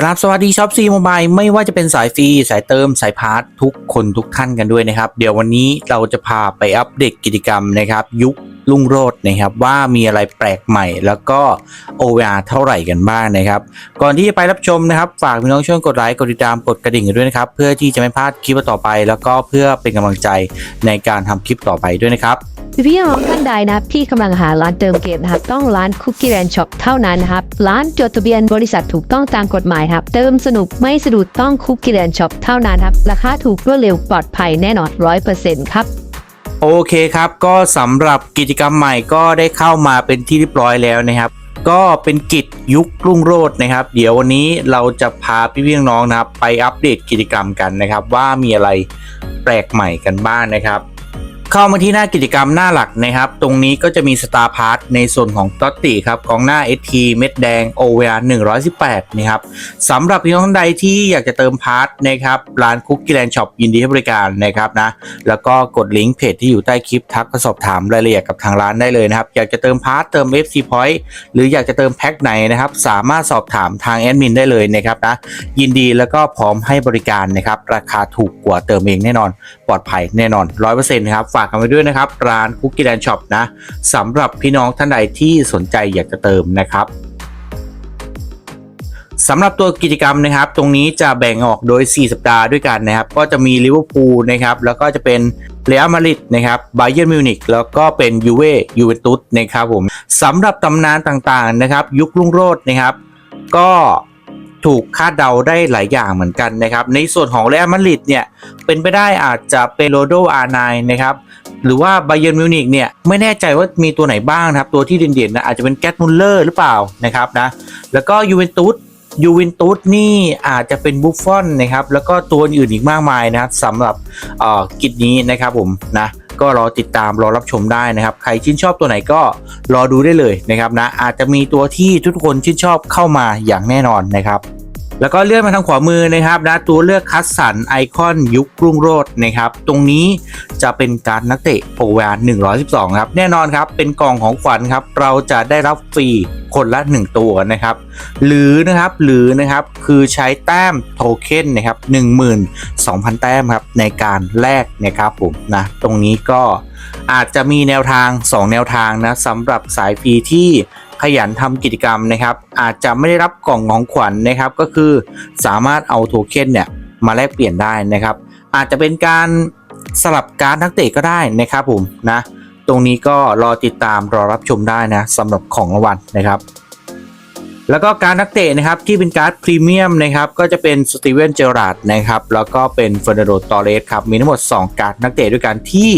กราบสวัสดีช็อปซีโมบายไม่ว่าจะเป็นสายฟรีสายเติมสายพาร์ททุกคนทุกท่านกันด้วยนะครับ เดี๋ยววันนี้เราจะพาไปอัปเดตกิจกรรมนะครับ ยุคลุ่งโรจน์นะครับว่ามีอะไรแปลกใหม่แล้วก็ OVR เท่าไหร่กันบ้างนะครับ ก่อนที่จะไปรับชมนะครับ ฝากพี่น้องช่วยกดไลค์กดติดตามกดกระดิ่งกันด้วยนะครับ เพื่อที่จะไม่พลาดคลิปต่อไป แล้วก็เพื่อเป็นกำลังใจในการทำคลิปต่อไปด้วยนะครับ พี่น้องท่านใดนะครับที่กำลังหาร้านเติมเกมนะครับ ต้องร้านคุกกี้แ n นช็อปเท่านั้นนะครับ ร้านจดทะเบียนบริษัทถูกต้องตามกฎหมายครับ เติมสนุกไม่สะดุดต้องคุกกี้แ n นช็อปเท่านั้นครับ ราคาถูกรวดเร็วปลอดภัยแน่นอนร้อยเปอร์เซ็นต์ครับโอเคครับก็สำหรับกิจกรรมใหม่ก็ได้เข้ามาเป็นที่เรียบร้อยแล้วนะครับ ก็เป็นกิจยุครุ่งโรจน์นะครับ เดี๋ยววันนี้เราจะพาพี่พี่น้องนะครับ ไปอัปเดตกิจกรรมกันนะครับ ว่ามีอะไรแปลกใหม่กันบ้างนะครับ เข้ามาที่หน้ากิจกรรมหน้าหลักนะครับ ตรงนี้ก็จะมี Star p a s s ในส่วนของต๊อตติครับกองหน้า ST เม็ดแดง OVR 118 นะครับสำหรับพี่น้องท่านใดที่อยากจะเติมพาร์ทนะครับร้านคุกกี้แลนด์ช็อปยินดีให้บริการนะครับนะแล้วก็กดลิงก์เพจที่อยู่ใต้คลิปทักสอบถามรายละเอียดกับทางร้านได้เลยนะครับ อยากจะเติมพาร์ทเติม FC Point หรืออยากจะเติมแพ็คไหนนะครับสามารถสอบถามทางแอดมินได้เลยนะครับนะยินดีแล้วก็พร้อมให้บริการนะครับราคาถูกกว่าเติมเองแน่นอน ปลอดภัยแน่นอน 100%นะครับ ฝากกันไว้ด้วยนะครับ ร้านคุกกี้แลนช็อปนะสำหรับพี่น้องท่านใดที่สนใจอยากจะเติมนะครับสำหรับตัวกิจกรรมนะครับ ตรงนี้จะแบ่งออกโดย 4 สัปดาห์ด้วยกันนะครับ ก็จะมีลิเวอร์พูลนะครับ แล้วก็จะเป็นเรอัลมาดริดนะครับไบเย r n m มิวนิกแล้วก็เป็นยูเว่ยูเวนตุสนะครับผมสำหรับตำนานต่างๆนะครับ ยุครุ่งโรจน์นะครับ ก็ ถูกคาดเดาได้หลายอย่างเหมือนกันนะครับ ในส่วนของเรอัลมาดริดเนี่ยเป็นไปได้อาจจะเป็นโรโดอาร์ไนนะครับหรือว่าไบเย r n m มิวนิกเนี่ยไม่แน่ใจว่ามีตัวไหนบ้างนะครับตัวที่เด่นๆนะอาจจะเป็นแกตมุลเลอร์หรือเปล่านะครับนะแล้วก็ยูเวนตุสยูเวนตุสนี่อาจจะเป็นบุฟฟอนนะครับแล้วก็ตัวอื่นอีกมากมายนะครับสำหรับอ่อกิจนี้นะครับผมนะ ก็รอติดตามรอรับชมได้นะครับ ใครชื่นชอบตัวไหนก็รอดูได้เลยนะครับนะอาจจะมีตัวที่ทุกคนชื่นชอบเข้ามาอย่างแน่นอนนะครับ แล้วก็เลื่อนมาทางขวามือนะครับนะตัวเลือกคัดสรรไอคอนยุครุ่งโรจน์นะครับ ตรงนี้จะเป็นการนักเตะโปรแวน112 ครับ แน่นอนครับ เป็นกล่องของขวัญครับ เราจะได้รับฟรีคนละ 1 ตัวนะครับ หรือนะครับหรือนะครับคือใช้แต้มโทเค็นนะครับ12,000 แต้มครับ ในการแลกนะครับผมนะตรงนี้ก็อาจจะมีแนวทาง 2 แนวทางนะสำหรับสายฟรีที่ ขยันทำกิจกรรมนะครับ อาจจะไม่ได้รับกล่องของขวัญนะครับ ก็คือสามารถเอาโทเค็นเนี่ยมาแลกเปลี่ยนได้นะครับ อาจจะเป็นการสลับการนักเตะก็ได้นะครับผมนะ ตรงนี้ก็รอติดตามรอรับชมได้นะสำหรับของรางวัลนะครับ แล้วก็การนักเตะนะครับที่เป็นการ์ดพรีเมียมนะครับก็จะเป็นสตีเวนเจอรัดนะครับแล้วก็เป็นเฟอร์นันโดตอเรสครับมีทั้งหมด 2 การ์ดนักเตะด้วยกันที่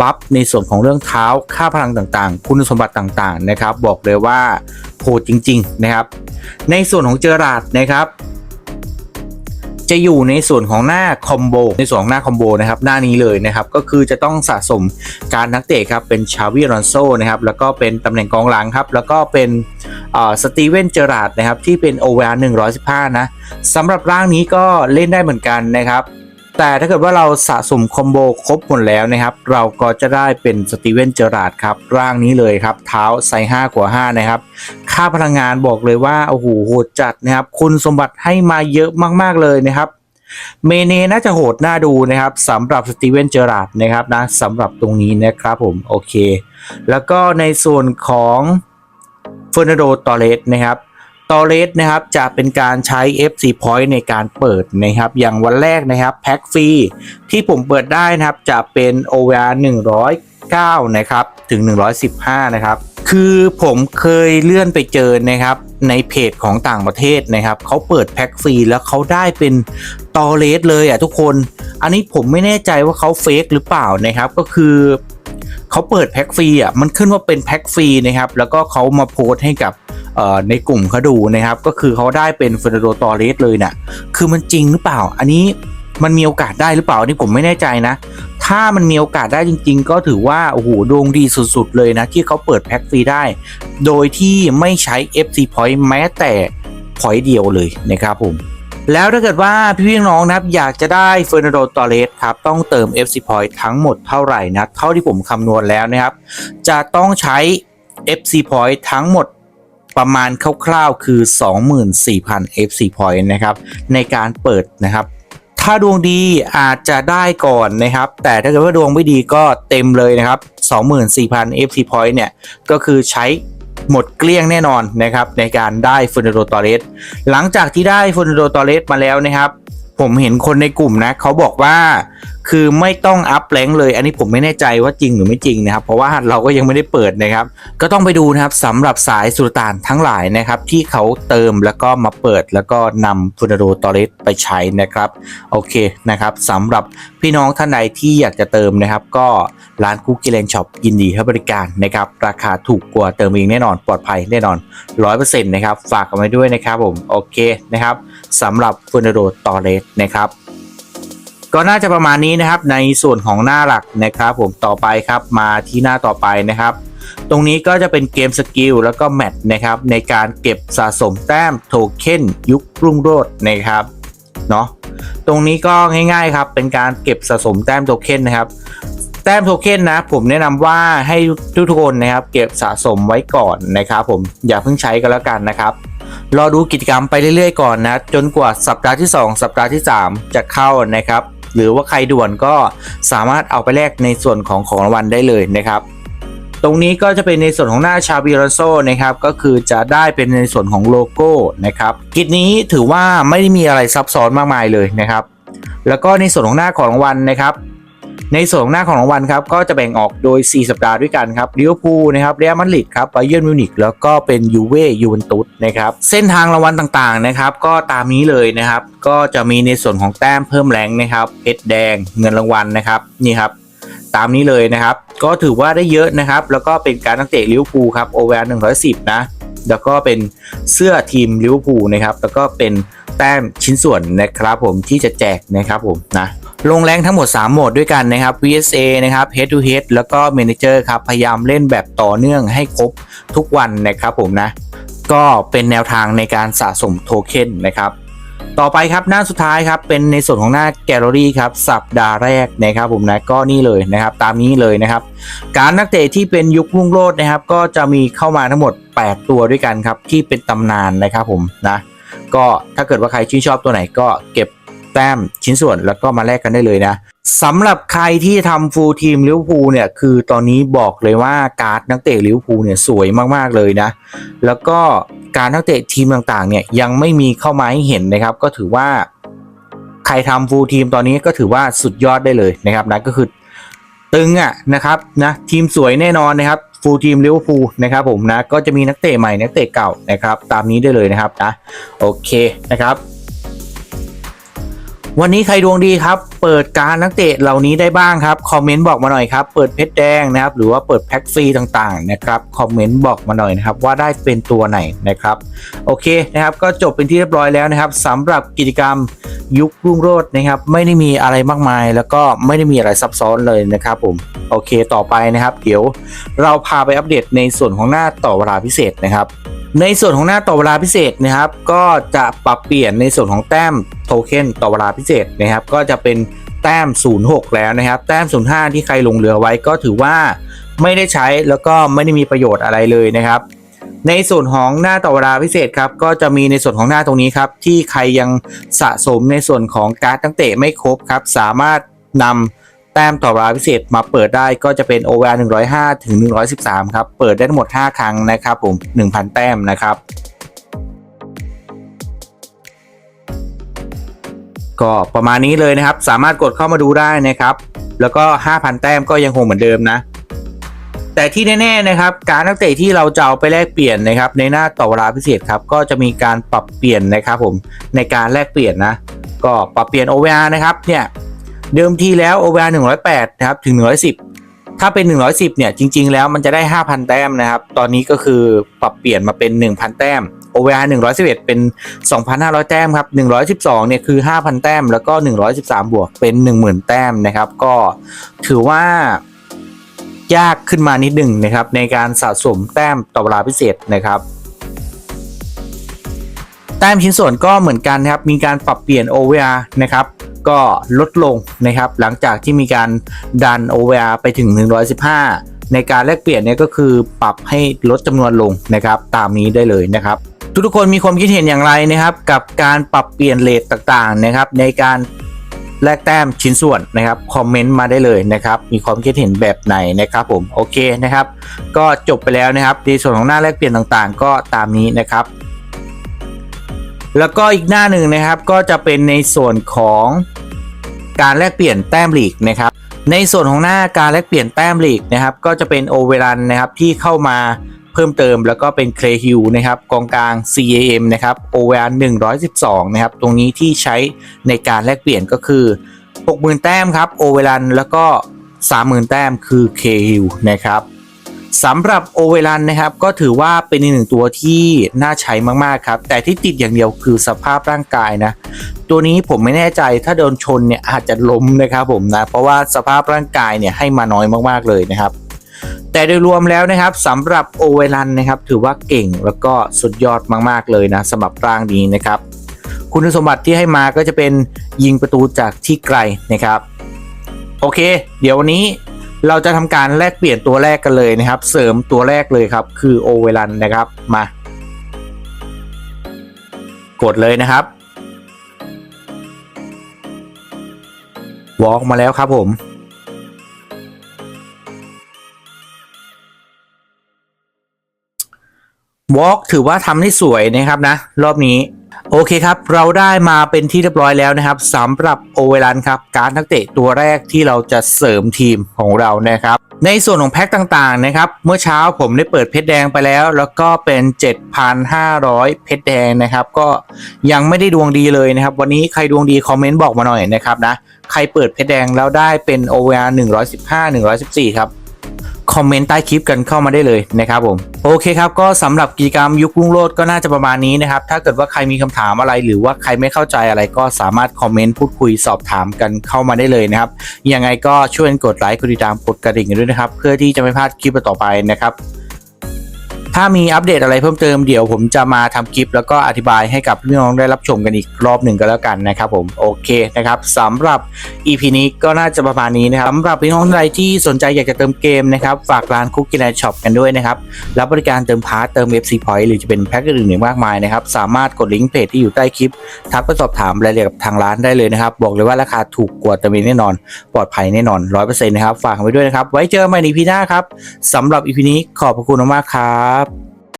บัฟในส่วนของเรื่องเท้าค่าพลังต่างๆ คุณสมบัติต่างๆนะครับบอกเลยว่าโหดจริงๆนะครับในส่วนของเจอรัดนะครับ จะอยู่ในส่วนของหน้าคอมโบในส่วนของหน้าคอมโบนะครับหน้านี้เลยนะครับก็คือจะต้องสะสมการนักเตะครับเป็นชาวิรอนโซนะครับแล้วก็เป็นตำแหน่งกองหลังครับแล้วก็เป็นสตีเวนเจอราดนะครับที่เป็นโอเวอร์115นะสำหรับร่างนี้ก็เล่นได้เหมือนกันนะครับ แต่ถ้าเกิดว่าเราสะสมคอมโบครบหมดแล้วนะครับ เราก็จะได้เป็นสตีเวนเจอราดครับ ร่างนี้เลยครับ เท้าไซ5กว่า 5 นะครับ ค่าพลังงานบอกเลยว่า โอ้โหโหดจัดนะครับ คุณสมบัติให้มาเยอะมากๆเลยนะครับ เมเนน่าจะโหดน่าดูนะครับสำหรับสตีเวนเจอราดนะครับนะสำหรับตรงนี้นะครับผม โอเค แล้วก็ในส่วนของเฟอร์นันโดตอเรสนะครับ ตอเรสนะครับจะเป็นการใช้ FC Point ในการเปิดนะครับ อย่างวันแรกนะครับแพ็คฟรีที่ผมเปิดได้นะครับจะเป็น OVR 109 นะครับ ถึง 115 นะครับ คือผมเคยเลื่อนไปเจอนะครับ ในเพจของต่างประเทศนะครับเขาเปิดแพ็คฟรีแล้วเขาได้เป็นตอเลสเลยอะทุกคน อันนี้ผมไม่แน่ใจว่าเขาเฟกหรือเปล่านะครับก็คือเขาเปิดแพ็คฟรีอะมันขึ้นว่าเป็นแพ็คฟรีนะครับแล้วก็เขามาโพสต์ให้กับ ในกลุ่มเขาดูนะครับ ก็คือเขาได้เป็นเฟอร์นันโดตอเลสเลยน่ะคือมันจริงหรือเปล่า อันนี้มันมีโอกาสได้หรือเปล่าอันนี้ผมไม่แน่ใจนะ ถ้ามันมีโอกาสได้จริง ๆ ก็ถือว่าโอ้โหดวงดีสุดๆเลยนะ ที่เขาเปิดแพ็คฟรีได้ โดยที่ไม่ใช้ FC Point แม้แต่ point เดียวเลยนะครับผมแล้วถ้าเกิดว่าพี่น้องนะครับอยากจะได้เฟอร์นันโดตอเรสครับต้องเติม FC Point ทั้งหมดเท่าไหร่นะ เท่าที่ผมคำนวณแล้วนะครับ จะต้องใช้ FC Point ทั้งหมด ประมาณคร่าวๆคือ 24,000 FC point นะครับในการเปิดนะครับ ถ้าดวงดีอาจจะได้ก่อนนะครับ แต่ถ้าเกิดว่าดวงไม่ดีก็เต็มเลยนะครับ 24,000 FC point เนี่ยก็คือใช้หมดเกลี้ยงแน่นอนนะครับในการได้ฟ e นโดตอเรสหลังจากที่ได้ฟ e นโดตอเรสมาแล้วนะครับ ผมเห็นคนในกลุ่มนะเขาบอกว่า คือไม่ต้องอัพแรงเลย อันนี้ผมไม่แน่ใจว่าจริงหรือไม่จริงนะครับเพราะว่าเราก็ยังไม่ได้เปิดนะครับ ก็ต้องไปดูนะครับสำหรับสายสุลต่านทั้งหลายนะครับ ที่เขาเติมแล้วก็มาเปิดแล้วก็นำฟูนาโดตอเรสไปใช้นะครับโอเคนะครับสำหรับพี่น้องท่านใดที่อยากจะเติมนะครับก็ร้านคุกกี้แลนช็อปยินดีให้บริการนะครับราคาถูกกว่าเติมเองแน่นอนปลอดภัยแน่นอน 100%นะครับฝากกันไว้ด้วยนะครับผมโอเคนะครับสำหรับฟูนาโดตอเรสนะครับ ก็น่าจะประมาณนี้นะครับในส่วนของหน้าหลักนะครับผมต่อไปครับมาที่หน้าต่อไปนะครับ ตรงนี้ก็จะเป็นเกมสกิลแล้วก็แมทนะครับในการเก็บสะสมแต้มโทเค็นยุครุ่งโรจน์นะครับเนาะตรงนี้ก็ง่ายๆครับเป็นการเก็บสะสมแต้มโทเค็นนะครับแต้มโทเค็นนะผมแนะนำว่าให้ทุกๆคนนะครับ เก็บสะสมไว้ก่อนนะครับผมอย่าเพิ่งใช้กันแล้วกันนะครับรอดูกิจกรรมไปเรื่อยๆก่อนนะ จนกว่าสัปดาห์ที่ 2 สัปดาห์ที่ 3 จะเข้านะครับ หรือว่าใครด่วนก็สามารถเอาไปแลกในส่วนของของรางวัลได้เลยนะครับตรงนี้ก็จะเป็นในส่วนของหน้าชาบิรโซนะครับก็คือจะได้เป็นในส่วนของโลโก้นะครับกิจนี้ถือว่าไม่ได้มีอะไรซับซ้อนมากมายเลยนะครับ แล้วก็ในส่วนของหน้าของรางวัลนะครับ ในส่วนหน้าของรางวัลครับก็จะแบ่งออกโดย 4 สัปดาห์ด้วยกันครับลิเวอร์พูลนะครับเรอัลมาดริดครับไบเยิร์นมิวนิกแล้วก็เป็นยูเว่ยูเวนตุสนะครับเส้นทางรางวัลต่างๆนะครับก็ตามนี้เลยนะครับก็จะมีในส่วนของแต้มเพิ่มแรงนะครับเพชรแดงเงินรางวัลนะครับนี่ครับตามนี้เลยนะครับ ก็ถือว่าได้เยอะนะครับ แล้วก็เป็นการนักเตะลิเวอร์พูลครับโอเวอร์หนึ่งร้อยสิบนะ แล้วก็เป็นเสื้อทีมลิเวอร์พูลนะครับ แล้วก็เป็นแต้มชิ้นส่วนนะครับผมที่จะแจกนะครับผมนะลงแรงทั้งหมด 3 โหมดด้วยกันนะครับ VSA นะครับ Head to Head แล้วก็ Manager ครับ พยายามเล่นแบบต่อเนื่องให้ครบทุกวันนะครับผมนะ ก็เป็นแนวทางในการสะสมโทเค็นนะครับ ต่อไปครับหน้าสุดท้ายครับเป็นในส่วนของหน้าแกลเลอรี่ครับสัปดาห์แรกนะครับผมนะก็นี่เลยนะครับตามนี้เลยนะครับการนักเตะที่เป็นยุครุ่งโรจน์นะครับ ก็จะมีเข้ามาทั้งหมด 8 ตัวด้วยกันครับที่เป็นตำนานนะครับผมนะก็ถ้าเกิดว่าใครชื่นชอบตัวไหนก็เก็บแต้มชิ้นส่วนแล้วก็มาแลกกันได้เลยนะสำหรับใครที่ทำฟูลทีมลิเวอร์พูลเนี่ยคือตอนนี้บอกเลยว่าการ์ดนักเตะลิเวอร์พูลเนี่ยสวยมากๆเลยนะ แล้วก็ การนักเตะทีมต่างๆเนี่ยยังไม่มีเข้ามาให้เห็นนะครับ ก็ถือว่าใครทำฟูลทีมตอนนี้ก็ถือว่าสุดยอดได้เลยนะครับนะก็คือตึงอะนะครับนะทีมสวยแน่นอนนะครับฟูลทีมลิเวอร์พูลนะครับผมนะก็จะมีนักเตะใหม่นักเตะเก่านะครับตามนี้ได้เลยนะครับนะโอเคนะครับ วันนี้ใครดวงดีครับ เปิดการนักเตะเหล่านี้ได้บ้างครับ คอมเมนต์บอกมาหน่อยครับ เปิดเพชรแดงนะครับ หรือว่าเปิดแพ็กฟรีต่างๆนะครับ คอมเมนต์บอกมาหน่อยนะครับ ว่าได้เป็นตัวไหนนะครับ โอเคนะครับ ก็จบเป็นที่เรียบร้อยแล้วนะครับสำหรับกิจกรรมยุครุ่งโรจน์นะครับ ไม่ได้มีอะไรมากมาย แล้วก็ไม่ได้มีอะไรซับซ้อนเลยนะครับผม โอเค ต่อไปนะครับ เดี๋ยวเราพาไปอัปเดตในส่วนของหน้าต่อเวลาพิเศษนะครับ ในส่วนของหน้าต่อเวลาพิเศษนะครับ ก็จะปรับเปลี่ยนในส่วนของแต้มโทเค็นต่อเวลาพิเศษนะครับ ก็จะเป็นแต้ม 06 แล้วนะครับ แต้ม 05 ที่ใครลงเรือไว้ก็ถือว่าไม่ได้ใช้แล้วก็ไม่ได้มีประโยชน์อะไรเลยนะครับ ในส่วนของหน้าต่อเวลาพิเศษครับ ก็จะมีในส่วนของหน้าตรงนี้ครับ ที่ใครยังสะสมในส่วนของการ์ดตั้งเตะไม่ครบครับ สามารถนำ แต้มต่อเวลาพิเศษมาเปิดได้ก็จะเป็น OVR 105 ถึง 113 ครับ เปิดได้ทั้งหมด 5 ครั้งนะครับผม 1,000 แต้มนะครับ ก็ประมาณนี้เลยนะครับ สามารถกดเข้ามาดูได้นะครับ แล้วก็ 5,000 แต้มก็ยังคงเหมือนเดิมนะ แต่ที่แน่ๆนะครับ การนักเตะที่เราจะเอาไปแลกเปลี่ยนนะครับ ในหน้าต่อเวลาพิเศษครับ ก็จะมีการปรับเปลี่ยนนะครับผมในการแลกเปลี่ยนนะ ก็ปรับเปลี่ยน OVR นะครับเนี่ย เดิมทีแล้ว OVR 108นะครับถึง 110 ถ้าเป็น 110 เนี่ย จริง ๆ แล้วมันจะได้ 5,000 แต้มนะครับ ตอนนี้ก็คือปรับเปลี่ยนมาเป็น 1,000 แต้ม OVR 111 เป็น 2,500 แต้มครับ 112 เนี่ยคือ 5,000 แต้ม แล้วก็ 113 บวกเป็น 10,000 แต้มนะครับ ก็ถือว่ายากขึ้นมานิดหนึ่งนะครับ ในการสะสมแต้มต่อเวลาพิเศษนะครับแต้มชิ้นส่วนก็เหมือนกันครับ มีการปรับเปลี่ยน OVR นะครับ ก็ลดลงนะครับ หลังจากที่มีการดัน OVR ไปถึง 115 ในการแลกเปลี่ยนเนี่ยก็คือปรับให้ลดจำนวนลงนะครับ ตามนี้ได้เลยนะครับ ทุกๆคนมีความคิดเห็นอย่างไรนะครับ กับการปรับเปลี่ยนเลทต่างๆนะครับ ในการแลกแต้มชิ้นส่วนนะครับคอมเมนต์มาได้เลยนะครับ มีความคิดเห็นแบบไหนนะครับผมโอเคนะครับ ก็จบไปแล้วนะครับในส่วนของหน้าแลกเปลี่ยนต่างๆ ก็ตามนี้นะครับ แล้วก็อีกหน้าหนึ่งนะครับก็จะเป็นในส่วนของ การแลกเปลี่ยนแต้มลีกนะครับในส่วนของหน้าการแลกเปลี่ยนแต้มลีกนะครับก็จะเป็นโอเวรันนะครับที่เข้ามาเพิ่มเติมแล้วก็เป็นเคลฮิวนะครับกองกลาง CAM นะครับโอเวรัน112นะครับตรงนี้ที่ใช้ในการแลกเปลี่ยนก็คือ 60,000 แต้มครับโอเวรันแล้วก็ 30,000 แต้มคือเคฮิวนะครับ สำหรับโอเวรันนะครับก็ถือว่าเป็นอีกหนึ่งตัวที่น่าใช้มากๆครับ แต่ที่ติดอย่างเดียวคือสภาพร่างกายนะ ตัวนี้ผมไม่แน่ใจถ้าโดนชนเนี่ยอาจจะล้มนะครับผมนะ เพราะว่าสภาพร่างกายเนี่ยให้มาน้อยมากๆเลยนะครับแต่โดยรวมแล้วนะครับสำหรับโอเวรันนะครับถือว่าเก่งแล้วก็สุดยอดมากๆเลยนะสำหรับร่างนี้นะครับ คุณสมบัติที่ให้มาก็จะเป็นยิงประตูจากที่ไกลนะครับ โอเค เดี๋ยววันนี้ เราจะทำการแลกเปลี่ยนตัวแรกกันเลยนะครับ เสริมตัวแรกเลยครับ คือโอเวรันนะครับมา กดเลยนะครับวอล์กมาแล้วครับผม วอล์กถือว่าทำได้สวยนะครับนะ รอบนี้ โอเคครับ เราได้มาเป็นที่เรียบร้อยแล้วนะครับสำหรับโอเวรันครับ การนักเตะตัวแรกที่เราจะเสริมทีมของเรานะครับ ในส่วนของแพ็คต่างๆนะครับ เมื่อเช้าผมได้เปิดเพชรแดงไปแล้ว แล้วก็เป็น 7,500 เพชรแดงนะครับ ก็ยังไม่ได้ดวงดีเลยนะครับ วันนี้ใครดวงดีคอมเมนต์บอกมาหน่อยนะครับนะ ใครเปิดเพชรแดงแล้วได้เป็นโอเวลัน115 114 ครับ คอมเมนต์ใต้คลิปกันเข้ามาได้เลยนะครับผมโอเคครับก็สำหรับกิจกรรมยุครุ่งโรจน์ก็น่าจะประมาณนี้นะครับถ้าเกิดว่าใครมีคำถามอะไรหรือว่าใครไม่เข้าใจอะไรก็สามารถคอมเมนต์พูดคุยสอบถามกันเข้ามาได้เลยนะครับยังไงก็ช่วยกดไลค์กดติดตามกดกระดิ่งกันด้วยนะครับ เพื่อที่จะไม่พลาดคลิปต่อไปนะครับ ถ้ามีอัปเดตอะไรเพิ่มเติมเดี๋ยวผมจะมาทำคลิป แล้วก็อธิบายให้กับพี่น้องได้รับชมกันอีกรอบหนึ่งก็แล้วกันนะครับผมโอเคนะครับสำหรับ EP นี้ก็น่าจะประมาณนี้นะครับสำหรับพี่น้องใดที่สนใจอยากจะเติมเกมนะครับฝากร้านคุกกี้แลนด์ช็อปกันด้วยนะครับรับบริการเติมพาร์ทเติม FC Point หรือจะเป็นแพ็คอื่นๆมากมายนะครับสามารถกดลิงก์เพจที่อยู่ใต้คลิปทักไปสอบถามรายละเอียดกับทางร้านได้เลยนะครับบอกเลยว่าราคาถูกกว่าเติมเองแน่นอน ปลอดภัยแน่นอน100%นะครับฝากไว้ด้วยนะครับไว้เจอกันใหม่ใน EP หน้าครับสำหรับ EP นี้ขอบพระคุณมากๆครับ